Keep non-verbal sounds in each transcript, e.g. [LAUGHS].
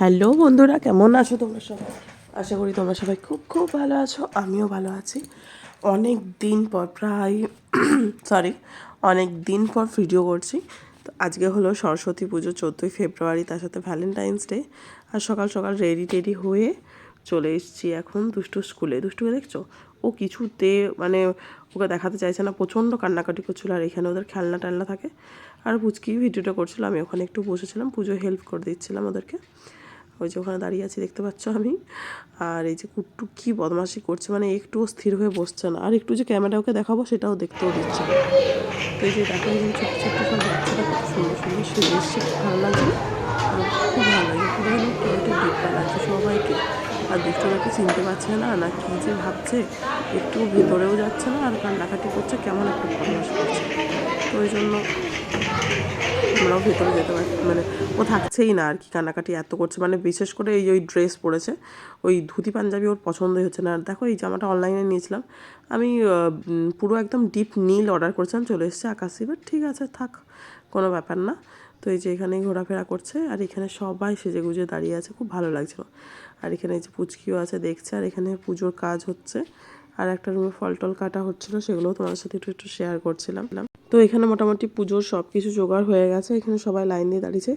Hello বন্ধুরা, কেমন আছো তোমরা সবাই? আশা করি তোমরা সবাই খুব খুব ভালো আছো, আমিও ভালো আছি। অনেক দিন পর প্রায় সরি অনেক দিন পর ভিডিও করছি। তো আজকে হলো সরস্বতী পুজো, চোদ্দোই ফেব্রুয়ারি, তার সাথে ভ্যালেন্টাইন্স ডে আর সকাল সকাল রেডি টেডি হয়ে চলে এসেছি এখন দুষ্টু স্কুলে। দুষ্টুকে দেখছ? ও কিছুতে মানে ওকে দেখাতে চাইছে না, প্রচণ্ড কান্নাকাটি করছিল আর এখানে ওদের খেলনা টেলনা থাকে। আর পুচকি ভিডিওটা করছিল, আমি ওখানে একটু বসেছিলাম পুজো হেল্প করে দিচ্ছিলাম ওদেরকে। ওই যে ওখানে দাঁড়িয়ে আছি, দেখতে পাচ্ছ আমি। আর এই যে কুট্টু কী বদমাশি করছে মানে একটুও স্থির হয়ে বসছে না। আর একটু যে ক্যামেরা ওকে দেখাবো, সেটাও দেখতেও দিচ্ছে না। তো এই যে দেখো, এই যে ছোট্ট ছোট্ট সব বাচ্চারা কত সুন্দর সুন্দর সেজে এসছে, খুব ভালো লাগছে। খুব ভালো লাগে পুরো যেন কেটে ডিপটা লাগছে সবাইকে। আর দুষ্টুরাকে চিনতে পারছে না না কী যে ভাবছে একটু ভেতরেও যাচ্ছে না, আর কান্নাকাটি করছে, কেমন একটা বদমাশ করছে। তো ওই জন্য আমরাও ভেতরে যেতে পারি মানে ও থাকছেই না আর কি, কান্নাকাটি এত করছে। মানে বিশেষ করে এই ওই ড্রেস পরেছে, ওই ধুতি পাঞ্জাবি ওর পছন্দই হচ্ছে না। আর দেখো এই জামাটা অনলাইনে নিয়েছিলাম। আমি পুরো একদম ডিপ নীল অর্ডার করেছিলাম, চলে এসেছে আকাশি। বাট ঠিক আছে, থাক, কোনো ব্যাপার না। তো এই যে এখানে ঘোরাফেরা করছে, আর এখানে সবাই সেজে গুজে দাঁড়িয়ে আছে, খুব ভালো লাগছিল। আর এখানে যে পুচকিও আছে, দেখছে, আর এখানে পুজোর কাজ হচ্ছে। আর একটা রুমে ফল টল কাটা হচ্ছিল, সেগুলোও তোমার সাথে একটু একটু শেয়ার করছিলাম। তো এখানে মোটামুটি পুজোর সব কিছু জোগাড় হয়ে গেছে, এখানে সবাই লাইন দিয়ে দাঁড়িয়েছে।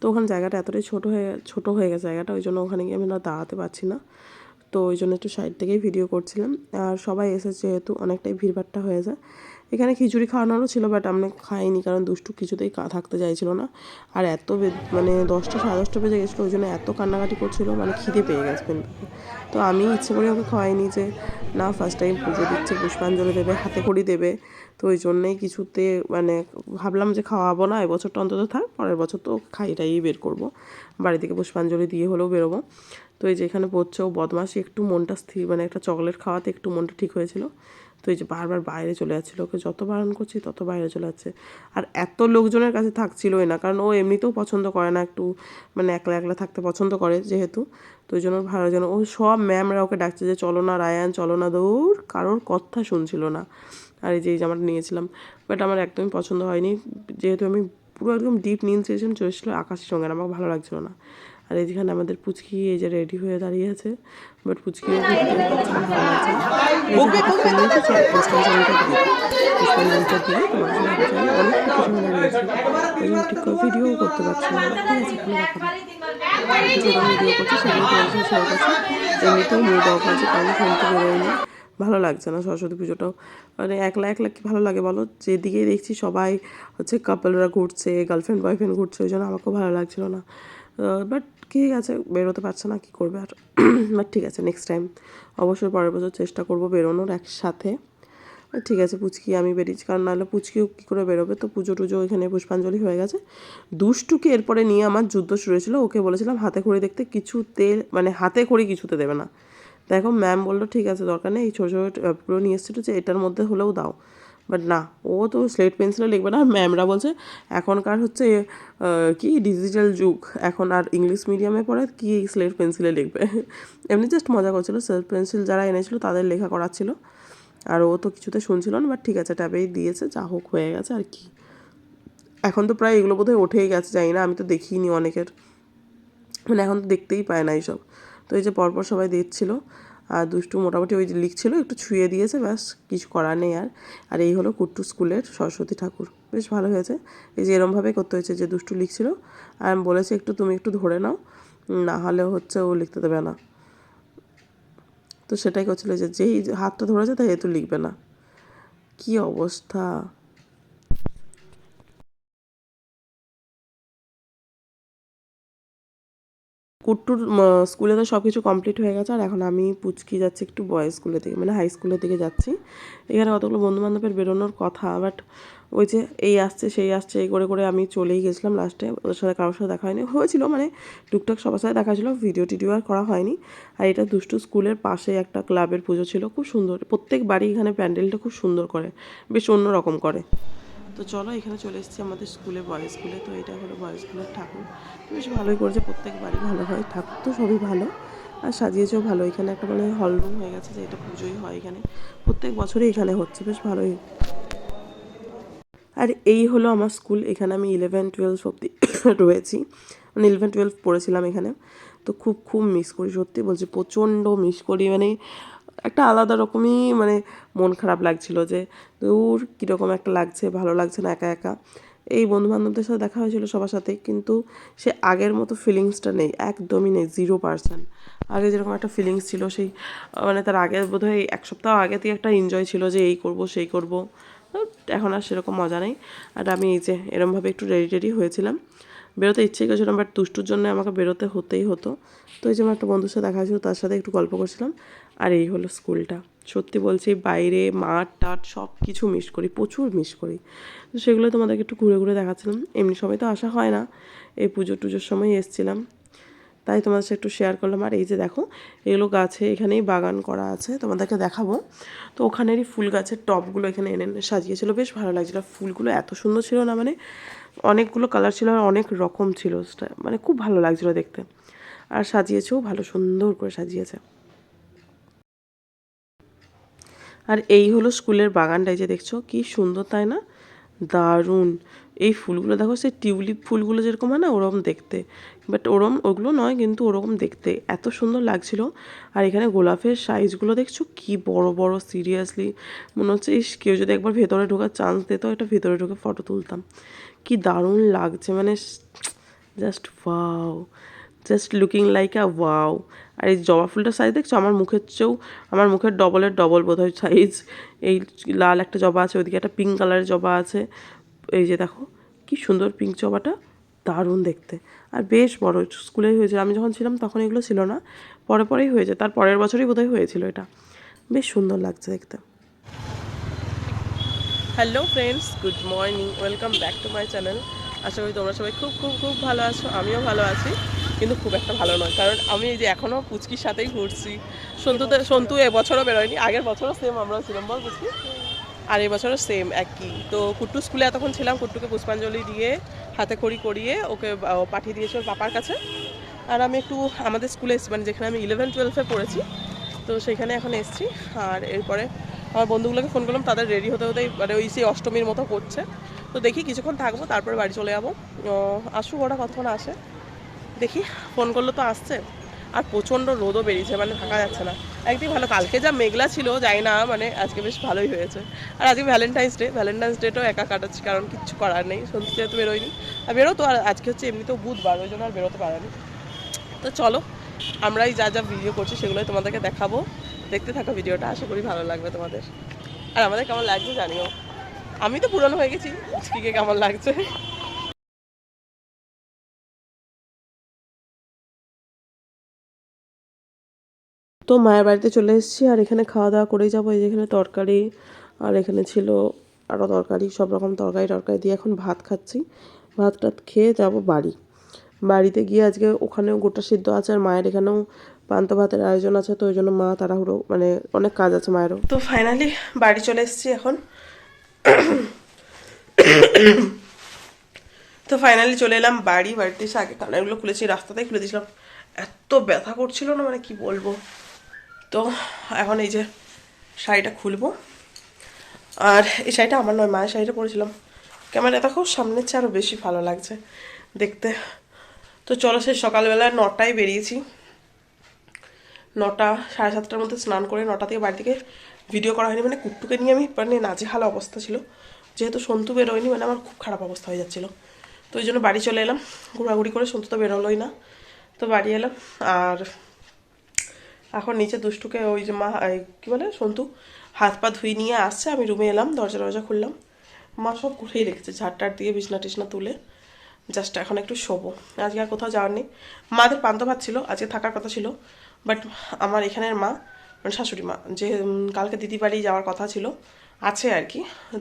তো ওখানে জায়গাটা এতটাই ছোটো হয়ে ছোটো হয়ে গেছে জায়গাটা, ওই জন্য ওখানে গিয়ে আমি না দাঁড়াতে পারছি না। তো ওই জন্য একটু সাইড থেকেই ভিডিও করছিলাম। আর সবাই এসেছে যেহেতু অনেকটাই ভিড়ভাট্টা হয়ে যায়। এখানে খিচুড়ি খাওয়ানোরও ছিল বাট আমরা খাইনি, কারণ দুষ্টু কিছুতেই থাকতে চাইছিল না। আর এত মানে দশটা সাড়ে দশটা বেজে গেছিল, ওই জন্য এত কান্নাকাটি করছিল মানে খিদে পেয়ে গেছে তো আমি ইচ্ছে করে ওকে খাওয়াইনি যে, না ফার্স্ট টাইম পুজো দিচ্ছে, পুষ্পাঞ্জলি দেবে, হাতে খড়ি দেবে। তো ওই জন্যেই কিছুতে মানে ভাবলাম যে খাওয়াবো না এবছরটা অন্তত থাক, পরের বছর তো খাইটাই বের করব। বাড়ি থেকে পুষ্পাঞ্জলি দিয়ে হলেও বেরোবো। তো এই যে এখানে পড়ছে, ও বদমাসি একটু মনটা স্থির মানে একটা চকলেট খাওয়াতে একটু মনটা ঠিক হয়েছিল। তো এই যে বারবার বাইরে চলে যাচ্ছিল, ওকে যত বারণ করছি তত বাইরে চলে যাচ্ছে। আর এত লোকজনের কাছে থাকছিলই না, কারণ ও এমনিতেও পছন্দ করে না, একটু মানে একলা একলা থাকতে পছন্দ করে যেহেতু। তো ওই জন্য ভালো যেন ও সব ম্যামরা ওকে ডাকছে যে, চলো না রায়ান, চলো না দৌড়। কারোর কথা শুনছিল না। আর এই যে, এই জামাটা নিয়েছিলাম, বাট আমার একদমই পছন্দ হয়নি। যেহেতু আমি পুরো একদম ডিপ নিন সেশন চলেছিল আকাশের সঙ্গে আমার ভালো লাগছিল না। আর এই যেখানে আমাদের পুচকি এই যে রেডি হয়ে দাঁড়িয়ে আছে। বাট পুচকি অনেকটা কিছু ভিডিও করতে পারছি না। ঠিক আছে ভিডিও করছি সেগুলো তোমার ভালো লাগছে না সরস্বতী পুজোটাও। মানে একলা একলা কি ভালো লাগে বলো? যেদিকে দেখছি সবাই হচ্ছে কাপলরা ঘুরছে গার্লফ্রেন্ড বয়ফ্রেন্ড ঘুরছে, ওই জন্য আমাকেও ভালো লাগছিল না। বাট ঠিক আছে বেরোতে পারছে না, কি করবে আর? [CLEARS THROAT] বাট ঠিক আছে নেক্সট টাইম অবশ্যই পরের বছর চেষ্টা করব বেরোনোর একসাথে। ঠিক আছে, পুচকি, আমি বেরিয়েছি। কারণ নাহলে পুচকিও কী করে বেরোবে? তো পুজো টুজো এখানে পুষ্পাঞ্জলি হয়ে গেছে। দুষ্টুকে এরপরে নিয়ে আমার যুদ্ধ শুরু হয়েছিল। ওকে বলেছিলাম, হাতে খড়ি দেখতে কিছুতে মানে হাতে খড়ি কিছুতে দেবে না। দেখো ম্যাম বলল, ঠিক আছে, দরকার নেই। এই ছোটো ছোটো নিয়ে এসেছিল যে, এটার মধ্যে হলেও দাও। বাট না, ও তো স্লেট পেন্সিলে লিখবে না। ম্যামরা বলছে, এখনকার হচ্ছে কি ডিজিটাল যুগ। এখন আর ইংলিশ মিডিয়ামে পড়ে, কি স্লেট পেন্সিলে লিখবে? এমনি জাস্ট মজা করছিল। স্লেট পেন্সিল যারা এনেছিল, তাদের লেখা করাচ্ছিল আর ও তো কিছুতে শুনছিল না বাট ঠিক আছে ট্যাবেই দিয়েছে, যা হোক হয়ে গেছে, আর কি। এখন তো প্রায় এগুলো বোধহয় উঠেই গেছে, জানি না, আমি তো দেখিনি অনেকের। মানে এখন তো দেখতেই পায় না এইসব। তো এই যে পরপর সবাই দিচ্ছিল আর দুষ্টু মোটামুটি ওই যে লিখছিল, একটু ছুঁয়ে দিয়েছে, ব্যাস কিছু করার নেই আর। আর এই হলো কুট্টু স্কুলের সরস্বতী ঠাকুর। বেশ ভালো হয়েছে। এই যে এরমভাবে করতে হয়েছে যে দুষ্টু লিখছিল, আর আমি বলেছি একটু তুমি একটু ধরে নাও, না হলে হচ্ছে ও লিখতে দেবে না। তো সেটাই করছিল যে যেই হাতটা ধরেছে তাই এ তো লিখবে না। কি অবস্থা? কুট্টুর স্কুলে তো সব কিছু কমপ্লিট হয়ে গেছে, আর এখন আমি পুচকি যাচ্ছি একটু বয়েজ স্কুলের দিকে মানে হাই স্কুলের দিকে যাচ্ছি। এখানে কতগুলো বন্ধু বান্ধবের বেরোনোর কথা বাট ওই যে এই আসছে, সেই আসছে, এই করে করে আমি চলেই গেছিলাম লাস্টে ওদের সাথে কারোর সাথে দেখা হয়নি। হয়েছিল মানে টুকটাক সবার সাথে দেখা ছিল ভিডিও টিডিও আর করা হয়নি। আর এটা দুষ্টু স্কুলের পাশে একটা ক্লাবের পুজো ছিল, খুব সুন্দর, প্রত্যেক বাড়ি এখানে প্যান্ডেলটা খুব সুন্দর করে, বেশ অন্যরকম করে। তো চলো, এখানে চলে এসেছি আমাদের স্কুলে বয়েজ স্কুলে তো এটা হলো বয়েজ স্কুলের ঠাকুর। বেশ ভালোই করেছে, প্রত্যেক বাড়ি ভালো হয়। ঠাকুর তো সবই ভালো। আর সাজিয়েছেও ভালো। এখানে একটা মানে হল রুম হয়ে গেছে যে এটা পুজোই হয় এখানে। প্রত্যেক বছরই এখানে হচ্ছে, বেশ ভালোই। আর এই হলো আমার স্কুল এখানে আমি ইলেভেন টুয়েলভ অব্দি রয়েছি। মানে ইলেভেন টুয়েলভ পড়েছিলাম এখানে। তো খুব খুব মিস করি, সত্যি বলছি। প্রচণ্ড মিস করি। মানে একটা আলাদা রকমই মানে মন খারাপ লাগছিল যে, দূর কীরকম একটা লাগছে, ভালো লাগছে না একা একা। এই বন্ধু বান্ধবদের সাথে দেখা হয়েছিল সবার সাথে, কিন্তু সে আগের মতো ফিলিংসটা নেই, একদমই নেই জিরো পার্সেন্ট আগে যেরকম একটা ফিলিংস ছিল, সেই মানে তার আগে বোধহয় এক সপ্তাহ আগে থেকে একটা এনজয় ছিল যে, এই করব, সেই করব। এখন আর সেরকম মজা নেই। আর আমি এই যে, এরমভাবে একটু রেডি টেডি হয়েছিলাম। বেরোতে ইচ্ছে করেছিলাম বাট দুষ্টুর জন্য আমাকে বেরোতে হতেই হতো। তো এই যে আমার একটা বন্ধুর সাথে দেখা হয়েছিল, তার সাথে একটু গল্প করছিলাম। আর এই হলো স্কুলটা। সত্যি বলছি, বাইরে মাঠ টাট সব কিছু মিস করি, প্রচুর মিস করি। তো সেগুলো তোমাদেরকে একটু ঘুরে ঘুরে দেখাচ্ছিলাম। এমনি সময় তো আসা হয় না। এই পুজো টুজোর সময় এসছিলাম। তাই তোমাদের সাথে একটু শেয়ার করলাম। আর এই যে দেখো, এগুলো গাছে এখানেই বাগান করা আছে, তোমাদেরকে দেখাবো। তো ওখানেরই ফুল গাছের টবগুলো এখানে এনে সাজিয়েছিল। বেশ ভালো লাগছিল। ফুলগুলো এত সুন্দর ছিল না মানে অনেকগুলো কালার ছিল আর অনেক রকম ছিল। মানে খুব ভালো লাগছিল দেখতে। আর সাজিয়েছেও ভালো, সুন্দর করে সাজিয়েছে। আর এই হলো স্কুলের বাগানটাই যে দেখছ, কি সুন্দর তাই না? দারুণ। এই ফুলগুলো দেখো, সেই টিউলিপ ফুলগুলো যেরকম হয় না, ওরকম দেখতে। বাট ওরম, ওগুলো নয়, কিন্তু ওরকম দেখতে। এত সুন্দর লাগছিল। আর এখানে গোলাপের সাইজগুলো দেখছ, কি বড় বড় সিরিয়াসলি মনে হচ্ছে, ইস, কেউ যদি একবার ভেতরে ঢোকার চান্স দিত এটা ভেতরে ঢুকে ফটো তুলতাম। কি দারুণ লাগছে মানে just wow just looking like a wow আর এই জবা ফুলটার সাইজ দেখছ? আমার মুখের চেয়েও, আমার মুখের ডবলের ডবল বোধ হয় সাইজ এই লাল একটা জবা আছে ওইদিকে একটা পিঙ্ক কালারের জবা আছে। এই যে দেখো, কি সুন্দর পিঙ্ক জবাটা, দারুণ দেখতে। আর বেশ বড়, স্কুলেই হয়েছিল। আমি যখন ছিলাম তখন এগুলো ছিল না, পরে পরেই হয়েছে। তার পরের বছরই বোধহয় হয়েছিল এটা। বেশ সুন্দর লাগছে দেখতে। Hello friends good morning welcome back to my channel আশা করি তোমরা সবাই খুব খুব খুব ভালো আছো। আমিও ভালো আছি, কিন্তু খুব একটা ভালো নয়। কারণ আমি এই যে এখনও পুচকির সাথেই ঘুরছি। সন্তুতে সন্তু এবছরও বেরোয়নি। আগের বছরও সেম আমরাও ছিলাম। বল পুচকি। আর এবছরও বছরও সেম একই। তো কুট্টু স্কুলে এতক্ষণ ছিলাম, কুট্টুকে পুষ্পাঞ্জলি দিয়ে, হাতে খড়ি করিয়ে ওকে পাঠিয়ে দিয়েছে ওর পাপার কাছে। আর আমি একটু আমাদের স্কুলে এসেছি মানে যেখানে আমি ইলেভেন টুয়েলভে পড়েছি, তো সেখানে এখন এসেছি। আর এরপরে আমার বন্ধুগুলোকে ফোন করলাম, তাদের রেডি হতে হতেই মানে ওই সেই অষ্টমীর মতো করছে। তো দেখি কিছুক্ষণ থাকব, তারপরে বাড়ি চলে যাব। আসুক ওরা কতক্ষণ আসে? দেখি ফোন করলে তো আসছে। আর প্রচণ্ড রোদও বেরিয়েছে মানে থাকা যাচ্ছে না। একদিন ভালো, কালকে যা মেঘলা ছিল, যাই না মানে আজকে বেশ ভালোই হয়েছে। আর আজকে ভ্যালেন্টাইন্স ডে ভ্যালেন্টাইন্স ডেটাও একা কাটাচ্ছি, কারণ কিচ্ছু করার নেই। সন্ধ্যে যেহেতু বেরোয়নি আর বেরোতো, আর আজকে হচ্ছে এমনিতেও বুধবার, ওই জন্য আর বেরোতে পারেনি। তো চলো, আমরাই যা যা ভিডিও করছি, সেগুলোই তোমাদেরকে দেখাবো। দেখতে থাকো ভিডিওটা, আশা করি ভালো লাগবে তোমাদের। আর আমাদের কেমন লাগছে জানিও। আমি তো পুরনো হয়ে গেছি মুচকিকে কেমন লাগছে? তো মায়ের বাড়িতে চলে এসেছি, আর এখানে খাওয়া দাওয়া করেই যাব। এই যেখানে তরকারি, আর এখানে ছিল আরও তরকারি, সব রকম তরকারি টরকারি দিয়ে এখন ভাত খাচ্ছি। ভাত টাত খেয়ে যাব বাড়ি। বাড়িতে গিয়ে আজকে ওখানেও গোটা সিদ্ধ আছে, আর মায়ের এখানেও পান্ত ভাতের আয়োজন আছে, তো ওই জন্য মা তাড়াহুড়ো মানে অনেক কাজ আছে মায়েরও। তো ফাইনালি বাড়ি চলে এসেছি এখন। তো ফাইনালি চলে এলাম বাড়ি, বাড়িতে এসে আগে কানারগুলো খুলেছি, রাস্তাতেই খুলে দিয়েছিলাম। এত ব্যথা করছিল না মানে কি বলব? তো এখন এই যে শাড়িটা খুলবো। আর এই শাড়িটা আমার নয়, মায়ের শাড়িটা পরেছিলাম। ক্যামেরা দেখো, সামনের চেয়ে আরও বেশি ভালো লাগছে দেখতে। তো চলো সেই সকালবেলা নটায় বেরিয়েছি। নটা, সাড়ে সাতটার মধ্যে স্নান করে নটা থেকে বাড়ি থেকে ভিডিও করা হয়নি। মানে কুট্টুকে নিয়ে আমি মানে নাজেহাল অবস্থা ছিল। যেহেতু সন্তু বেরোয়নি মানে আমার খুব খারাপ অবস্থা হয়ে যাচ্ছিল। তো ওই জন্য বাড়ি চলে এলাম। ঘোরাঘুরি করে সন্তু তো বেরোলোই না। তো বাড়ি এলাম। আর এখন নিচে দুষ্টুকে ওই যে মা কী বলে, সন্তু হাত পা ধুই নিয়ে আসছে। আমি রুমে এলাম, দরজা দরজা খুললাম। মা সব ঘুরেই রেখেছে ঝাড়টার দিয়ে বিছনা টিছনা তুলে। জাস্ট এখন একটু শোবো। আজকে আর কোথাও যাওয়ার নেই। মাদের পান্ত ভাত ছিল, আজকে থাকার কথা ছিল। বাট আমার এখানের মা মানে শাশুড়ি মা, যে কালকে দিদি বাড়ি যাওয়ার কথা ছিল, আছে আর কি।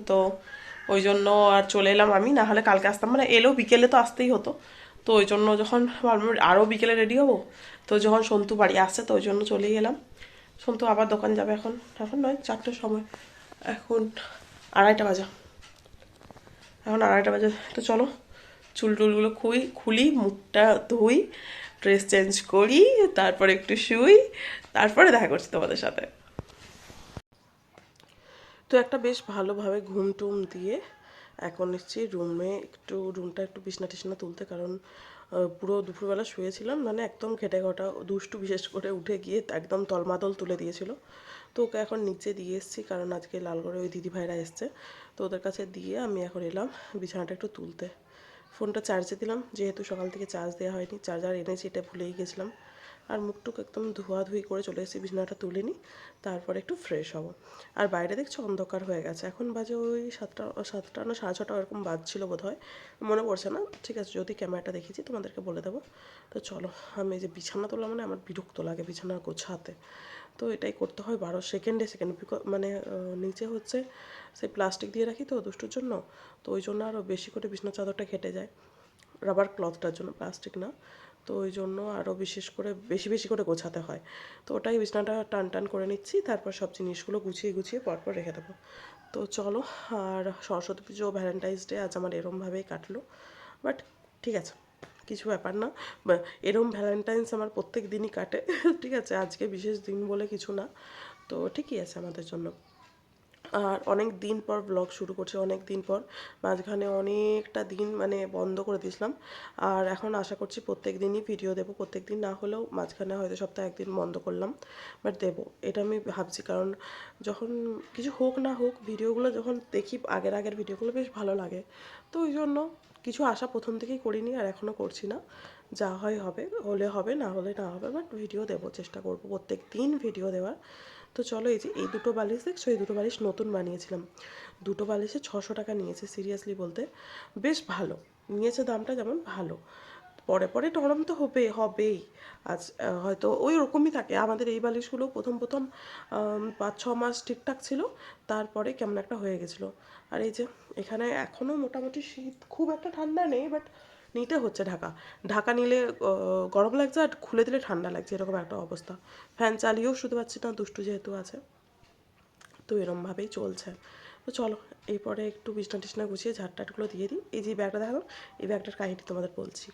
তো ওই জন্য আর চলে এলাম আমি, না হলে কালকে আসতাম। মানে এলেও বিকেলে তো আসতেই হতো। তো ওই জন্য যখন আরও বিকেলে রেডি হব, তো যখন সন্তু বাড়ি আসছে তো ওই জন্য চলেই এলাম। সন্তু আবার দোকান যাবে এখন। এখন নয়, চারটের সময়। এখন আড়াইটা বাজা। এখন আড়াইটা বাজে। তো চলো, চুল টুলগুলো খুই, খুলি, মুখটা ধুই। ড্রেস চেঞ্জ করি, তারপরে একটু শুই, তারপরে দেখা করছি তোমাদের সাথে। তো একটা বেশ ভালোভাবে ঘুম টুম দিয়ে এখন নিচ্ছি রুমে, একটু রুমটা একটু বিছনা টিছনা তুলতে, কারণ পুরো দুপুরবেলা শুয়েছিলাম মানে একদম খেটে খটা দুষ্টু বিশেষ করে উঠে গিয়ে একদম তলমাদল তুলে দিয়েছিল। তো ওকে এখন নিচে দিয়ে এসেছি, কারণ আজকে লালগড়ে ওই দিদি ভাইরা এসছে। তো ওদের কাছে দিয়ে আমি এখন এলাম বিছানাটা একটু তুলতে। ফোনটা চার্জে দিলাম, যেহেতু সকাল থেকে চার্জ দেওয়া হয়নি চার্জার এনেছি, এটা ভুলেই গেছিলাম। আর মুখটুক একদম ধোয়াধুয়ি করে চলে এসেছি, বিছানাটা তুলে নিই তারপরে একটু ফ্রেশ হব। আর বাইরে দেখছি অন্ধকার হয়ে গেছে, এখন বাজে ওই সাতটা সাতটা না সাড়ে ছটা ওরকম বাজছিল বোধ হয় মনে পড়ছে না। ঠিক আছে, যদি ক্যামেরাটা দেখেছি তোমাদেরকে বলে দেবো। তো চলো, আমি যে বিছানা তোলা মানে আমার বিরক্ত লাগে বিছানা গোছাতে। তো এটাই করতে হয় বারো সেকেন্ডে সেকেন্ড মানে নিচে হচ্ছে সেই প্লাস্টিক দিয়ে রাখি তো দুষ্টুর জন্য। তো ওই জন্য আরও বেশি করে বিছানা চাদরটা ঘেটে যায়। রাবার ক্লথটার জন্য প্লাস্টিক না। তো ওই জন্য আরও বিশেষ করে বেশি বেশি করে গোছাতে হয়। তো ওটাই বিছনাটা টান টান করে নিচ্ছি, তারপর সব জিনিসগুলো গুছিয়ে গুছিয়ে পরপর রেখে দেবো। তো চলো, আর সরস্বতী পুজো ভ্যালেন্টাইন্স ডে আজ আমার এরমভাবেই কাটলো। বাট ঠিক আছে। কিছু ব্যাপার না। এরম ভ্যালেন্টাইন্স আমার প্রত্যেক দিনই কাটে, [LAUGHS] ঠিক আছে? আজকে বিশেষ দিন বলে কিছু না। তো ঠিকই আছে আমাদের জন্য। আর অনেক দিন পর ব্লগ শুরু করছি, অনেক দিন পর। মাঝখানে অনেকটা দিন মানে বন্ধ করে দিয়েছিলাম। আর এখন আশা করছি প্রত্যেক দিনই ভিডিও দেবো। প্রত্যেক দিন না হলেও মাঝখানে হয়তো সপ্তাহে একদিন বন্ধ করলাম। বাট দেবো। এটা আমি ভাবছি। কারণ যখন কিছু হোক না হোক ভিডিওগুলো যখন দেখি, আগের আগের ভিডিওগুলো বেশ ভালো লাগে। তো ওই জন্য কিছু আশা প্রথম থেকেই করিনি আর এখনও করছি না। যা হয় হবে, হলে হবে, না হলে না হবে বাট ভিডিও দেবো, চেষ্টা করব, প্রত্যেক দিন ভিডিও দেওয়ার। তো চলো এই যে, এই দুটো বালিশ দেখছ? এই দুটো বালিশ নতুন বানিয়েছিলাম। দুটো বালিশে ছশো টাকা নিয়েছে সিরিয়াসলি বলতে। বেশ ভালো। নিয়েছে দামটা যেমন ভালো। পরে পরে নরম তো হবে, হবেই। আজ হয়তো ওই রকমই থাকে। আমাদের এই বালিশগুলো প্রথম প্রথম পাঁচ ছ মাস ঠিকঠাক ছিল, তারপরে কেমন একটা হয়ে গেছিল। আর এই যে, এখানে এখনও মোটামুটি শীত, খুব একটা ঠান্ডা নেই বাট নিতে হচ্ছে ঢাকা। ঢাকা নিলে গরম লাগছে আর খুলে দিলে ঠান্ডা লাগছে, এরকম একটা অবস্থা। ফ্যান চালিয়েও শুতে পারছি না, দুষ্টু যেহেতু আছে। তো এরমভাবেই চলছে। তো চলো, এরপরে একটু বিছনা টিছনা গুছিয়ে ঝাড়টাটগুলো দিয়ে দিই। এই যে ব্যাগটা দেখালাম, এই ব্যাগটার কাহিনী তোমাদের বলছি।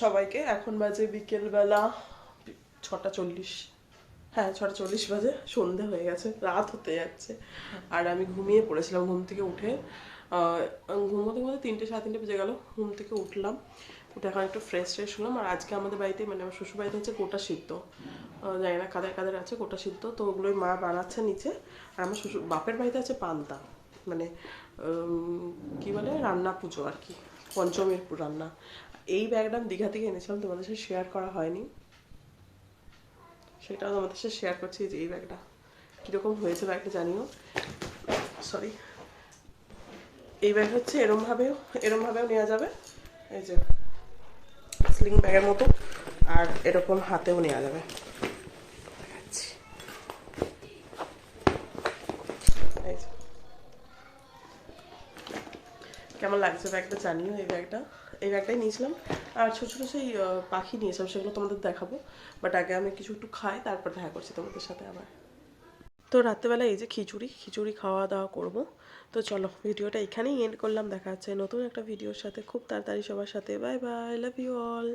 সবাইকে। এখন বাজে বিকেলবেলা ছটা চল্লিশ। হ্যাঁ ছটা চল্লিশ বাজে। সন্ধে হয়ে গেছে, রাত হতে যাচ্ছে। আর আমি ঘুমিয়ে পড়েছিলাম ঘুম থেকে উঠে। ঘুমোতে ঘুমোতে তিনটে, সাড়ে তিনটে বেজে গেল। ঘুম থেকে উঠলাম। উঠে এখন একটু ফ্রেশ ফ্রেশ হলাম। আর আজকে আমাদের বাড়িতে মানে আমার শ্বশুর বাড়িতে হচ্ছে গোটা সিদ্ধ। জানি না, কাদের কাদের আছে গোটা সিদ্ধ। তো ওগুলোই মা বানাচ্ছে নিচে। আর আমার শ্বশুর, বাপের বাড়িতে আছে পান্তা। মানে কি বলে? রান্না পুজো আর কি। পঞ্চমীর রান্না। এই ব্যাগটা আমি দীঘা থেকে এনেছিলাম, তোমাদের সাথে শেয়ার করা হয়নি। সেটাও তোমাদের সাথে শেয়ার করছি যে এই ব্যাগটা। কীরকম হয়েছে ব্যাগটা জানিও। সরি এই ব্যাগ হচ্ছে এরমভাবেও এরমভাবেও নেওয়া যাবে। এই যে স্লিং ব্যাগের মতো, আর এরকম হাতেও নেওয়া যাবে। কেমন লাগছে ব্যাগটা জানিও, এই ব্যাগটা? এই ব্যাগটাই নিয়েছিলাম। আর ছোটো ছোটো সেই পাখি নিয়েছিলাম, সেগুলো তোমাদের দেখাবো। বাট আগে আমি কিছু একটু খাই, তারপর দেখা করছি তোমাদের সাথে আবার। তো রাত্রেবেলা এই যে খিচুড়ি খিচুড়ি খাওয়া দাওয়া করব। তো চলো, ভিডিওটা এখানেই এন্ড করলাম। দেখা যাচ্ছে নতুন একটা ভিডিওর সাথে। খুব তাড়াতাড়ি সবার সাথে। Bye bye love you all